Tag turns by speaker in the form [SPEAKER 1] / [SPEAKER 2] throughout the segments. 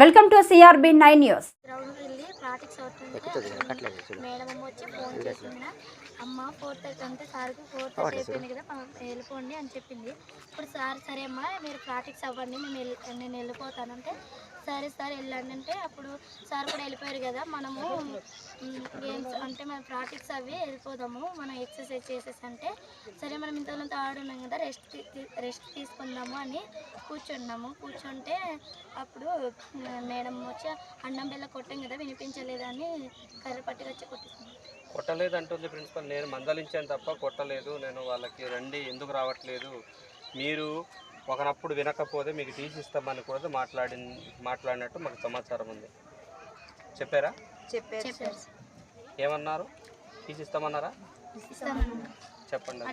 [SPEAKER 1] Welcome to CRB nine news.
[SPEAKER 2] గ్రౌండ్కి వెళ్ళి practice అవుతుంటే మేడం అమ్మ వచ్చి ఫోన్ చేసింది. అమ్మ ఫోర్ థర్టీ అంటే సార్కి ఫోర్ థర్టీ అయిపోయింది కదా వెళ్ళిపోండి అని చెప్పింది. ఇప్పుడు సార్ సరే అమ్మ మీరు ప్రాక్టీస్ అవ్వండి మేము వెళ్ళి నేను వెళ్ళిపోతానంటే సరే సార్ వెళ్ళండి అంటే అప్పుడు సార్ కూడా వెళ్ళిపోయారు కదా మనము గేమ్స్ అంటే మన ప్రాక్టీస్ అవి వెళ్ళిపోదాము మనం ఎక్సర్సైజ్ చేసేసి అంటే సరే మనం ఇంతలో ఆడున్నాం కదా రెస్ట్ రెస్ట్ తీసుకుందాము అని కూర్చున్నాము. కూర్చుంటే అప్పుడు మేడం వచ్చి అన్నం బెల్ల కొట్టాం కదా వినిపించలేదని కర్ర పట్టుకు వచ్చి కొట్టింది.
[SPEAKER 3] కొట్టలేదు అంటుంది ప్రిన్సిపల్. నేను మందలించాను తప్ప కొట్టలేదు. నేను వాళ్ళకి రండి ఎందుకు రావట్లేదు? మీరు ఒకనప్పుడు వినకపోతే మీకు టీసీ ఇస్తామని కూడా మాట్లాడి మాట్లాడినట్టు మాకు సమాచారం ఉంది. చెప్పారా?
[SPEAKER 2] చెప్పారు
[SPEAKER 3] ఏమన్నారు? టీసీ ఇస్తామన్నారా. చెప్పండి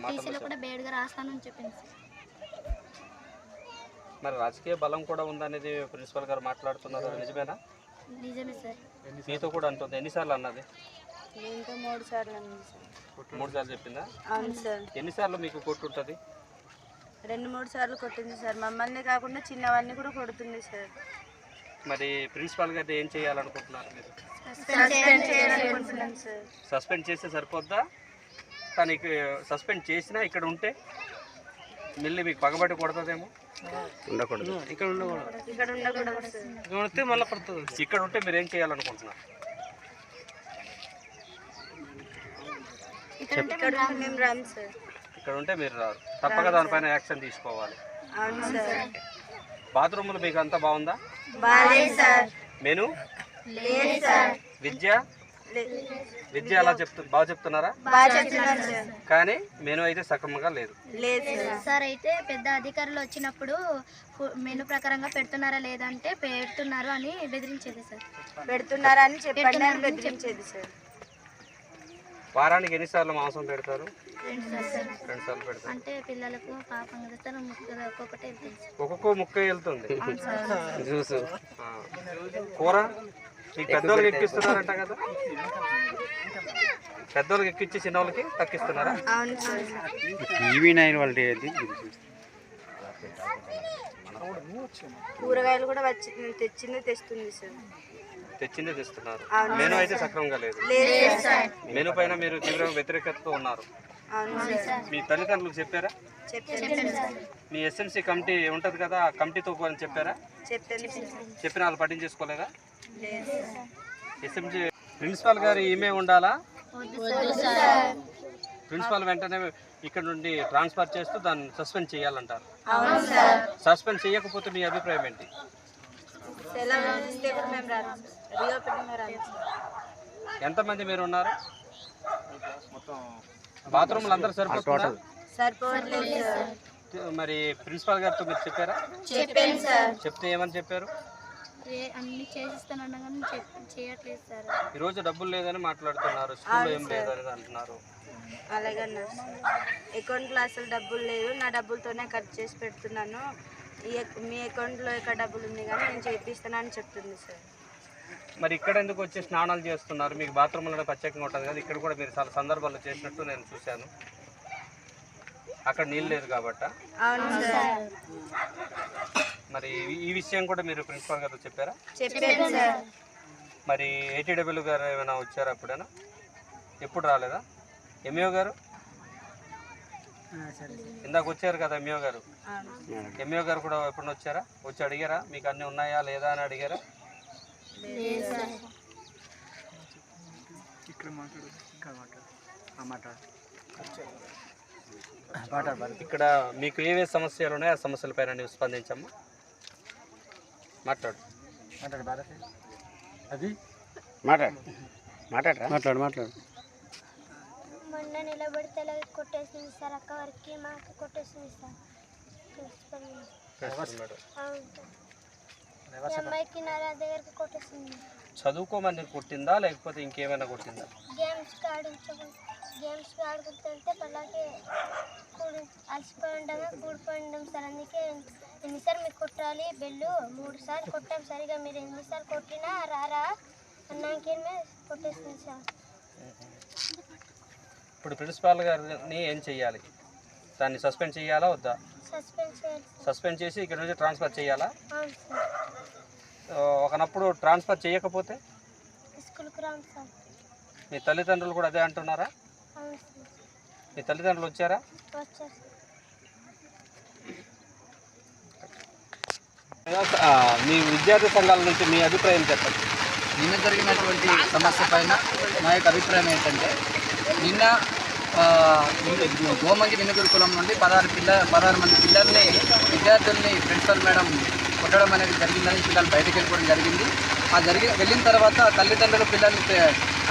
[SPEAKER 3] మరి రాజకీయ బలం కూడా ఉందనేది ప్రిన్సిపల్ గారు మాట్లాడుతున్నారు. నిజమేనా?
[SPEAKER 2] నిజమే సార్.
[SPEAKER 3] మీతో కూడా అంటుంది. ఎన్నిసార్లు అన్నది?
[SPEAKER 4] మూడు సార్లు
[SPEAKER 3] చెప్పిందా?
[SPEAKER 4] అవును సార్.
[SPEAKER 3] ఎన్నిసార్లు మీకు కొట్టుంటుంది
[SPEAKER 4] రెండు మూడు సార్లు కొట్టింది సార్. మమ్మల్ని కాకుండా చిన్నవన్నీ కూడా కొడుతుంది సార్.
[SPEAKER 3] మరి ప్రిన్సిపల్ గారు ఏం చేయాలనుకుంటున్నారు మీరు?
[SPEAKER 4] సస్పెండ్ చేయాలనుకుంటున్నాం సార్.
[SPEAKER 3] సస్పెండ్ చేస్తే సరిపోద్దా? తనకి సస్పెండ్ చేసినా ఇక్కడ ఉంటే మళ్ళీ మీకు పగబట్టి కొడుతుందేమో? ఉండకూడదు. ఇక్కడ ఉండకూడదు.
[SPEAKER 4] ఇక్కడ ఉండకూడదు సార్.
[SPEAKER 3] ఇక్కడ ఉంటే మళ్ళీ పడుతుంది. ఇక్కడ ఉంటే మీరు ఏం చేయాలనుకుంటున్నారు?
[SPEAKER 4] ఇక్కడ ఉంటే మేము రాము సార్.
[SPEAKER 3] ఇక్కడ ఉంటే మీరు రారు. తప్పక దానిపైన యాక్షన్ తీసుకోవాలి.
[SPEAKER 4] అవును సార్.
[SPEAKER 3] బాత్రూములు మీకు అంతా బాగుందా మెను?
[SPEAKER 4] లేదు సార్.
[SPEAKER 3] విద్య? విద్య ఎలా చెప్తు బాగా చెప్తున్నారా?
[SPEAKER 4] బాగా చెప్తున్నారు సార్.
[SPEAKER 3] కానీ మెను అయితే సక్రమంగా లేదు.
[SPEAKER 4] లేదు సార్.
[SPEAKER 2] అయితే పెద్ద అధికారులు వచ్చినప్పుడు మెను ప్రకారంగా పెడుతున్నారా లేదంటే పెడుతున్నారు అని బెదిరించేది సార్.
[SPEAKER 4] పెడుతున్నారా అని చెప్పండి
[SPEAKER 3] వారానికి ఎన్నిసార్లు మాంసం పెడతారు?
[SPEAKER 2] రెండు
[SPEAKER 3] సార్లు
[SPEAKER 2] అంటే పిల్లలకు పాపం కదా ముక్కలు ఒక్కొక్కటి వెళ్తుంది.
[SPEAKER 3] ఒక్కొక్క ముక్క వెళ్తుంది. జ్యూస్. కూర? మీకు పెద్దోళ్ళకి ఎక్కిస్తున్నారంట కదా. పెద్దోళ్ళకి ఎక్కించి చిన్న వాళ్ళకి తక్కిస్తున్నారా
[SPEAKER 4] అవును సార్.
[SPEAKER 3] ఈవీ నైన్ వాళ్ళ
[SPEAKER 4] కూరగాయలు కూడా వచ్చి తెచ్చింది తెస్తుంది సార్.
[SPEAKER 3] తెచ్చిందే తెస్తున్నారు. మెను అయితే సక్రమంగా లేదు. మెను పైన మీరు తీవ్ర వ్యతిరేకతతో ఉన్నారు. మీ తల్లిదండ్రులకు చెప్పారా? మీ ఎస్ఎంసీ కమిటీ ఉంటది కదా ఆ కమిటీతో కూడా చెప్పారా?
[SPEAKER 4] చెప్పాను
[SPEAKER 3] వాళ్ళు పట్టించేసుకోలేదా
[SPEAKER 4] లేదు సార్.
[SPEAKER 3] ఎస్ఎంసీ ప్రిన్సిపాల్ గారు ఈమె ఉండాలా? ప్రిన్సిపాల్ వెంటనే ఇక్కడ నుండి ట్రాన్స్ఫర్ చేస్తూ దాన్ని సస్పెండ్ చేయాలంటారు.
[SPEAKER 4] అవును సార్.
[SPEAKER 3] సస్పెండ్ చేయకపోతే మీ అభిప్రాయం ఏంటి? ఎంతమంది మీరు ఉన్నారు? బాత్రూమ్లు అందరూ సరిపోతుందా? మరి ప్రిన్సిపాల్ గారితో మీరు చెప్పారా? చెప్తే ఏమని చెప్పారు?
[SPEAKER 2] అన్ని చేయట్లేదు సార్
[SPEAKER 3] ఈ రోజు డబ్బులు లేదని మాట్లాడుతున్నారు స్కూల్లో ఏం లేదని అంటున్నారు.
[SPEAKER 4] అలాగన్నా అకౌంట్లో అసలు డబ్బులు లేదు నా డబ్బులతోనే ఖర్చు చేసి పెడుతున్నాను. మీ అకౌంట్లో ఎక్కడ డబ్బులు ఉంది కానీ నేను చేపిస్తానని చెప్తుంది సార్
[SPEAKER 3] మరి ఇక్కడ ఎందుకు వచ్చి స్నానాలు చేస్తున్నారు? మీకు బాత్రూమ్లో ప్రత్యేకంగా ఉంటుంది కదా ఇక్కడ కూడా మీరు చాలా సందర్భాల్లో చేసినట్టు నేను చూశాను. అక్కడ నీళ్ళు లేదు కాబట్టి. మరి ఈ- విషయం కూడా మీరు ప్రిన్సిపాల్ గారు చెప్పారా? మరి ఏటీడబ్ల్యూ గారు ఏమైనా వచ్చారా ఎప్పుడైనా ఎప్పుడు రాలేదా? ఎంఈఓ గారు? ఇందాక వచ్చారు కదా ఎంఈఓ గారు. ఎంఈఓ గారు కూడా ఎప్పుడు వచ్చారా? వచ్చి అడిగారా? మీకు అన్నీ ఉన్నాయా లేదా అని అడిగారా? ఇక్కడ మీకు ఏవే సమస్యలు ఉన్నాయో ఆ సమస్యలపైన నువ్వు స్పందించమ్మా. మాట్లాడు.
[SPEAKER 5] మాట్లాడు మాట్లాడరా? మాట్లాడు మాట్లాడు.
[SPEAKER 6] మొన్న నిలబడితే కొట్టేసింది సార్ అక్క వరకు మాకు కొట్టేసింది సార్. ప్రిన్సిపల్ నా దగ్గరికి కొట్టేసింది.
[SPEAKER 3] చదువుకోమని కొట్టిందా? లేకపోతే ఇంకేమైనా కొట్టిందా?
[SPEAKER 6] గేమ్స్ ఆడించకుండా గేమ్స్ ఆడుకుంటుంటే అలాగే కూడి అలసిపోయి ఉండగా కూడిపోయి ఉండం సార్. అందుకే ఎన్నిసార్లు మీకు కొట్టాలి? బెల్లు మూడు సార్లు కొట్టాం సరిగా మీరు ఎన్నిసార్లు కొట్టినా రారా? అన్నాకేమే కొట్టేసింది సార్.
[SPEAKER 3] ఇప్పుడు ప్రిన్సిపాల్ గారిని ఏం చెయ్యాలి? దాన్ని సస్పెండ్ చేయాలా వద్దా?
[SPEAKER 6] సస్పెండ్
[SPEAKER 3] చేసి ఇక్కడ నుంచి ట్రాన్స్ఫర్ చేయాలా? ఒకనప్పుడు ట్రాన్స్ఫర్ చేయకపోతే? మీ తల్లిదండ్రులు కూడా అదే అంటున్నారా? మీ తల్లిదండ్రులు వచ్చారా? మీ విద్యార్థి సంఘాల నుంచి మీ అభిప్రాయం చెప్పండి.
[SPEAKER 7] నిన్న జరిగినటువంటి సమస్య పైన నా యొక్క అభిప్రాయం ఏంటంటే నిన్న గోమంగి వినుగురుకులం నుండి పదహారు పిల్ల పదహారు మంది పిల్లల్ని విద్యార్థుల్ని ప్రిన్సిపల్ మేడం కొట్టడం అనేది జరిగిందని పిల్లలు బయటకు వెళ్ళిపోవడం జరిగింది. ఆ జరిగి వెళ్ళిన తర్వాత తల్లిదండ్రులు పిల్లల్ని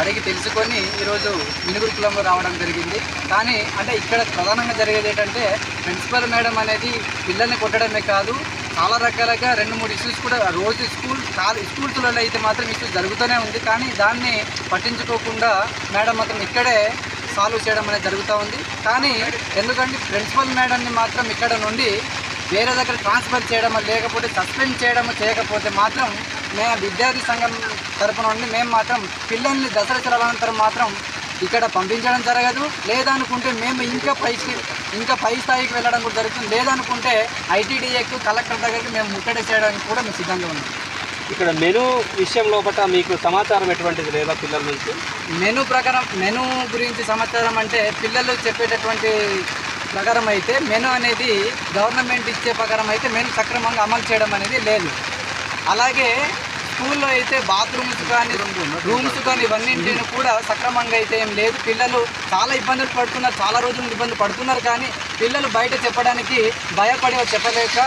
[SPEAKER 7] అడిగి తెలుసుకొని ఈరోజు వినుగురుకులంలో రావడం జరిగింది. కానీ అంటే ఇక్కడ ప్రధానంగా జరిగేది ఏంటంటే ప్రిన్సిపల్ మేడం అనేది పిల్లల్ని కొట్టడమే కాదు చాలా రకాలుగా రెండు మూడు ఇష్యూస్ కూడా రోజు స్కూల్ చాలా స్కూల్స్లలో అయితే మాత్రం ఇష్యూస్ జరుగుతూనే ఉంది. కానీ దాన్ని పట్టించుకోకుండా మేడం మాత్రం ఇక్కడే సాల్వ్ చేయడం అనేది జరుగుతూ ఉంది. కానీ ఎందుకంటే ప్రిన్సిపల్ మేడంని మాత్రం ఇక్కడ నుండి వేరే దగ్గర ట్రాన్స్ఫర్ చేయడం లేకపోతే సస్పెండ్ చేయడం చేయకపోతే మాత్రం మేము విద్యార్థి సంఘం తరపున నుండి మేము మాత్రం పిల్లల్ని దసరా సెలవులంతరం మాత్రం ఇక్కడ పంపించడం జరగదు. లేదనుకుంటే మేము ఇంకా పైకి ఇంకా పై స్థాయికి వెళ్ళడం కూడా జరుగుతుంది. లేదనుకుంటే ఐటీడీఏకు కలెక్టర్ దగ్గరికి మేము ముట్టడి చేయడానికి కూడా మేము సిద్ధంగా ఉన్నాం.
[SPEAKER 3] ఇక్కడ మెను విషయం లోపల మీకు సమాచారం ఎటువంటిది లేదా పిల్లల నుంచి?
[SPEAKER 7] మెను ప్రకారం మెను గురించి సమాచారం అంటే పిల్లలు చెప్పేటటువంటి ప్రకారం అయితే మెను అనేది గవర్నమెంట్ ఇచ్చే ప్రకారం అయితే మెను సక్రమంగా అమలు చేయడం అనేది లేదు. అలాగే స్కూల్లో అయితే బాత్రూమ్స్ కానీ రూమ్స్ కానీ ఇవన్నింటిని కూడా సక్రమంగా అయితే ఏం లేదు. పిల్లలు చాలా ఇబ్బందులు పడుతున్నారు చాలా రోజులు ఇబ్బంది పడుతున్నారు కానీ పిల్లలు బయట చెప్పడానికి భయపడి చెప్పలేక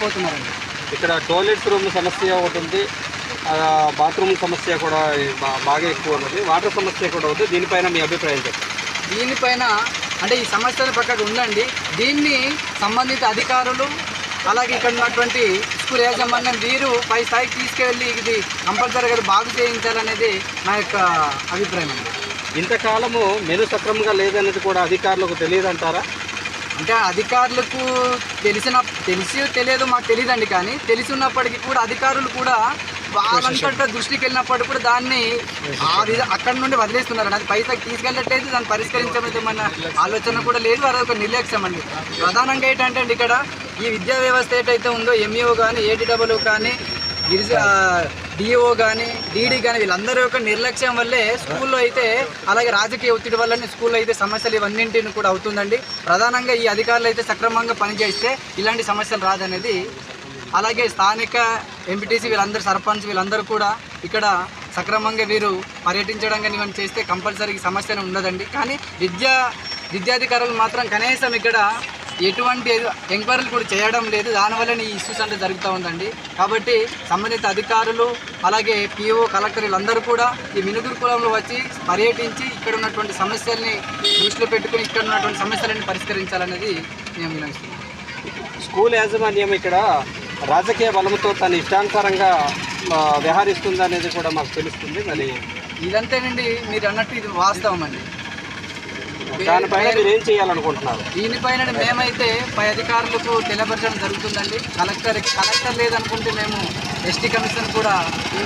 [SPEAKER 7] పోతున్నారండి.
[SPEAKER 3] ఇక్కడ టాయిలెట్స్ రూమ్ సమస్య ఒకటి ఉంది. బాత్రూమ్ సమస్య కూడా బాగా ఎక్కువ ఉన్నది. వాటర్ సమస్య కూడా ఉంది. దీనిపైన మీ అభిప్రాయం చెప్పండి.
[SPEAKER 7] దీనిపైన అంటే ఈ సమస్యల పక్కన ఉందండి దీన్ని సంబంధిత అధికారులు అలాగే ఇక్కడ ఉన్నటువంటి స్కూల్ యాజమాన్యం వీరు పై స్థాయికి తీసుకెళ్ళి ఇది కంపల్సరీగా బాగు చేయించాలనేది నా యొక్క అభిప్రాయం అండి.
[SPEAKER 3] ఇంతకాలము మెను సక్రమంగా లేదనేది కూడా అధికారులకు తెలియదంటారా?
[SPEAKER 7] అంటే అధికారులకు తెలిసిన తెలిసి తెలియదు మాకు తెలియదండి కానీ తెలిసి ఉన్నప్పటికీ కూడా అధికారులు కూడా వాళ్ళంతటా దృష్టికి వెళ్ళినప్పుడు కూడా దాన్ని ఆ విధ అక్కడ నుండి వదిలేస్తున్నారు. అది పైసకి తీసుకెళ్ళట్లేదు దాన్ని పరిష్కరించడం మన ఆలోచన కూడా లేదు అది ఒక నిర్లక్ష్యం అండి. ప్రధానంగా ఏంటంటే అండి ఇక్కడ ఈ విద్యా వ్యవస్థ ఏదైతే ఉందో ఎంఈఓ కానీ ఏటీడబ్ల్యూ కానీ గిరిజ డిఓ కానీ డీడీ కానీ వీళ్ళందరూ యొక్క నిర్లక్ష్యం వల్లే స్కూల్లో అయితే అలాగే రాజకీయ ఒత్తిడి వల్లనే స్కూల్లో అయితే సమస్యలు ఇవన్నింటిని కూడా అవుతుందండి. ప్రధానంగా ఈ అధికారులు అయితే సక్రమంగా పనిచేస్తే ఇలాంటి సమస్యలు రాదనేది అలాగే స్థానిక ఎంపీటీసీ వీళ్ళందరూ సర్పంచ్ వీళ్ళందరూ కూడా ఇక్కడ సక్రమంగా వీరు పర్యటించడం కానీ ఇవన్నీ చేస్తే కంపల్సరీ సమస్యనే ఉండదండి కానీ విద్యా విద్యాధికారులు మాత్రం కనీసం ఇక్కడ ఎటువంటి ఎంక్వైరీలు కూడా చేయడం లేదు. దానివల్ల ఈ ఇష్యూస్ అంటే జరుగుతూ ఉందండి. కాబట్టి సంబంధిత అధికారులు అలాగే పిఓ కలెక్టర్ వీళ్ళందరూ కూడా ఈ మినుగురుకులంలో వచ్చి పర్యటించి ఇక్కడ ఉన్నటువంటి సమస్యల్ని దృష్టిలో పెట్టుకుని ఇక్కడ ఉన్నటువంటి సమస్యలను పరిష్కరించాలనేది మేము వినవిస్తున్నాం.
[SPEAKER 3] స్కూల్ యాజమాన్యం ఇక్కడ రాజకీయ బలంతో తన ఇష్టానుసారంగా వ్యవహరిస్తుంది అనేది కూడా మాకు తెలుస్తుంది. మరి
[SPEAKER 7] ఇదంతేనండి మీరు అన్నట్టు ఇది వాస్తవం అండి
[SPEAKER 3] దానిపైన మీరు ఏం చేయాలనుకుంటున్నారు?
[SPEAKER 7] దీనిపైన మేమైతే పై అధికారులకు తెలియపరచడం జరుగుతుందండి. కలెక్టర్ కలెక్టర్ లేదనుకుంటే మేము ఎస్టీ కమిషన్ కూడా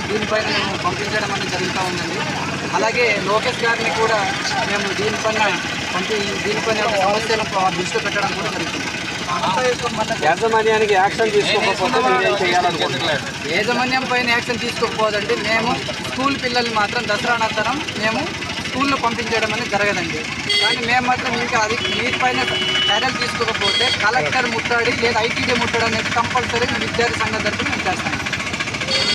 [SPEAKER 7] దీనిపైన మేము పంపించడం అనేది జరుగుతూ ఉందండి. అలాగే లోకేష్ గారిని కూడా మేము దీనిపైన పంపి దీనిపైన ఒక దృష్టిలో పెట్టడం కూడా జరుగుతుంది.
[SPEAKER 3] యాజమాన్యానికి యాక్షన్ తీసుకోకపోతే
[SPEAKER 7] యాజమాన్యం పైన యాక్షన్ తీసుకోకపోదండి. మేము స్కూల్ పిల్లల్ని మాత్రం దసరా అనంతరం మేము స్కూల్లో పంపించడం అనేది జరగదండి. కానీ మేము మాత్రం ఇంకా అది మీపైన చర్యలు తీసుకోకపోతే కలెక్టర్ ముట్టడి లేదా ఐటీడీ ముట్టడి అనేది కంపల్సరీ విద్యార్థి సంఘం తరఫున మేము చేస్తాం.